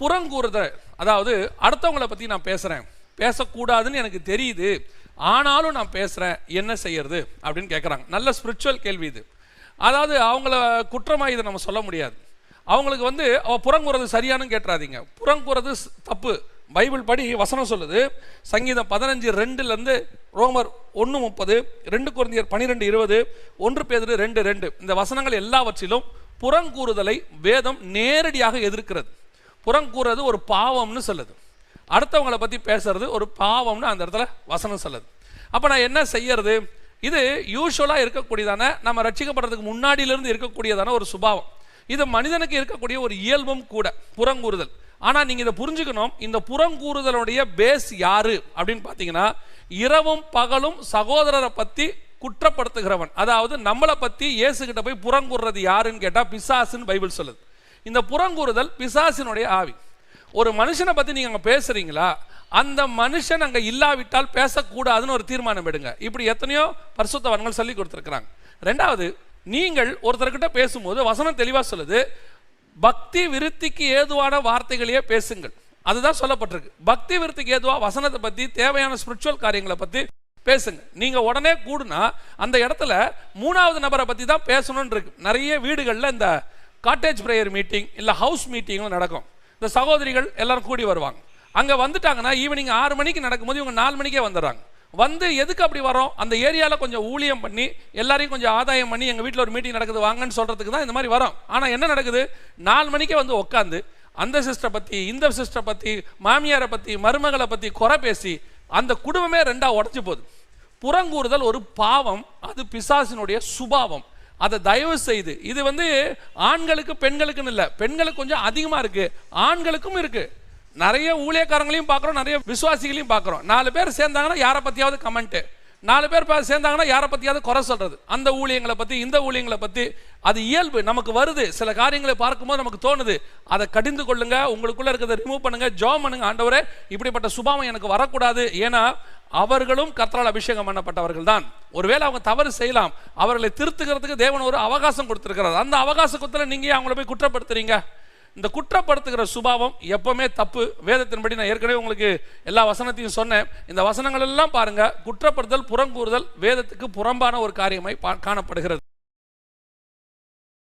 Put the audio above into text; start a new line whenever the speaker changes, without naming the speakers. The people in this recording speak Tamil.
புறங்கூறுதல். அதாவது அடுத்தவங்களை பற்றி நான் பேசுகிறேன் பேசக்கூடாதுன்னு எனக்கு தெரியுது. ஆனாலும் நான் பேசுகிறேன் என்ன செய்யறது? அப்படின்னு கேட்குறாங்க நல்ல ஸ்பிரிச்சுவல் கேள்வி இது. அதாவது அவங்கள குற்றமாக இதை நம்ம சொல்ல முடியாது. அவங்களுக்கு வந்து அவள் புறங்கூறது சரியானு கேட்டுறாதீங்க. புறங்குறது தப்பு. பைபிள் படி வசனம் சொல்லுது. சங்கீதம் பதினஞ்சு ரெண்டுலேருந்து ரோமர் ஒன்று முப்பது ரெண்டு குழந்தையர் பன்னிரெண்டு இருபது ஒன்று பேதிரு ரெண்டு ரெண்டு. இந்த வசனங்கள் எல்லாவற்றிலும் புறங்கூறுதலை வேதம் நேரடியாக எதிர்க்கிறது. புறங்கூறுறது ஒரு பாவம்னு சொல்லுது. அடுத்தவங்களை பற்றி பேசுறது ஒரு பாவம்னு அந்த இடத்துல வசனம் சொல்லுது. அப்போ நான் என்ன செய்யறது? இது யூஸ்வலாக இருக்கக்கூடியதான நம்ம ரட்சிக்கப்படுறதுக்கு முன்னாடியிலிருந்து இருக்கக்கூடியதான ஒரு சுபாவம். இது மனிதனுக்கு இருக்கக்கூடிய ஒரு இயல்பும் கூட புறங்கூறுதல். ஆனால் நீங்கள் இதை புரிஞ்சுக்கணும். இந்த புறங்கூறுதலுடைய பேஸ் யாரு? அப்படின்னு பார்த்தீங்கன்னா இரவும் பகலும் சகோதரரை பற்றி குற்றப்படுத்துகிறவன். அதாவது நம்மளை பற்றி இயேசுகிட்ட போய் புறங்கூறுறது யாருன்னு கேட்டால் பிசாசுன்னு பைபிள் சொல்லுது. இந்த புறங்கூறுதல் பிசாசினுடைய ஆவி. ஒரு மனுஷனை பற்றி நீங்கள் அங்கே பேசுகிறீங்களா அந்த மனுஷன் அங்கே இல்லாவிட்டால் பேசக்கூடாதுன்னு ஒரு தீர்மானம் எடுங்க. இப்படி எத்தனையோ பரிசுத்தவன்கள் சொல்லி கொடுத்துருக்குறாங்க. ரெண்டாவது நீங்கள் ஒருத்தர்கிட்ட பேசும்போது வசனம் தெளிவாக சொல்லுது பக்தி விருத்திக்கு ஏதுவான வார்த்தைகளையே பேசுங்கள். அதுதான் சொல்லப்பட்டிருக்கு. பக்தி விருத்திக்கு ஏதுவாக வசனத்தை பற்றி தேவையான ஸ்பிரிச்சுவல் காரியங்களை பற்றி பேசுங்க. நீங்கள் உடனே கூடுனா அந்த இடத்துல மூணாவது நபரை பற்றி தான் பேசணும்னு இருக்கு. நிறைய வீடுகளில் இந்த காட்டேஜ் ப்ரேயர் மீட்டிங் இல்லை ஹவுஸ் மீட்டிங்கும் நடக்கும். இந்த சகோதரிகள் எல்லாரும் கூடி வருவாங்க. அங்கே வந்துட்டாங்கன்னா ஈவினிங் ஆறு மணிக்கு நடக்கும்போது இவங்க நாலு மணிக்கே வந்துடுறாங்க. வந்து எதுக்கு அப்படி வரோம்? அந்த ஏரியாவில் கொஞ்சம் ஊழியம் பண்ணி எல்லாரையும் கொஞ்சம் ஆதாயம் பண்ணி எங்கள் வீட்டில் ஒரு மீட்டிங் நடக்குது வாங்கன்னு சொல்கிறதுக்கு தான் இந்த மாதிரி வரோம். ஆனால் என்ன நடக்குது? நாலு மணிக்கே வந்து உட்காந்து அந்த சிஸ்டரை பற்றி இந்த சிஸ்டரை பற்றி மாமியாரை பற்றி மருமகளை பற்றி குறை பேசி அந்த குடும்பமே ரெண்டாக உடஞ்சி போகுது. புறங்கூறுதல் ஒரு பாவம் அது பிசாசினுடைய சுபாவம். அதை தயவு செய்து இது வந்து ஆண்களுக்கு பெண்களுக்குன்னு இல்லை. பெண்களுக்கு கொஞ்சம் அதிகமாக இருக்குது ஆண்களுக்கும் இருக்குது நிறைய ஊழியக்காரங்களையும் பார்க்குறோம் நிறைய விசுவாசிகளையும் பார்க்குறோம். நாலு பேர் சேர்ந்தாங்கன்னா யாரை பற்றியாவது கமெண்ட்டு. நாலு பேர் சேர்ந்தாங்கன்னா யாரை பற்றியாவது குறை சொல்கிறது அந்த ஊழியங்களை பற்றி இந்த ஊழியங்களை பற்றி அது இயல்பு நமக்கு வருது. சில காரியங்களை பார்க்கும்போது நமக்கு தோணுது. அதை கடிந்து கொள்ளுங்க உங்களுக்குள்ளே இருக்கிறத ரிமூவ் பண்ணுங்க ஜோம் பண்ணுங்க ஆண்டவரே. இப்படிப்பட்ட சுபாவம் எனக்கு வரக்கூடாது. ஏன்னா அவர்களும் கத்தரால் அபிஷேகம் பண்ணப்பட்டவர்கள் தான் ஒருவேளை அவங்க தவறு செய்யலாம். அவர்களை திருத்துகிறதுக்கு தேவன் ஒரு அவகாசம் கொடுத்துருக்கிறார். அந்த அவகாசத்தில் நீங்கள் ஏன் அவங்கள போய் குற்றப்படுத்துறீங்க? இந்த குற்றப்படுத்துகிற சுபாவம் எப்பவுமே தப்பு. வேதத்தின்படி நான் ஏற்கனவே உங்களுக்கு எல்லா வசனத்தையும் சொன்னேன். இந்த வசனங்கள் எல்லாம் பாருங்க. குற்றப்படுத்தல் புறங்கூறுதல் வேதத்துக்கு புறம்பான ஒரு காரியமாய் காணப்படுகிறது.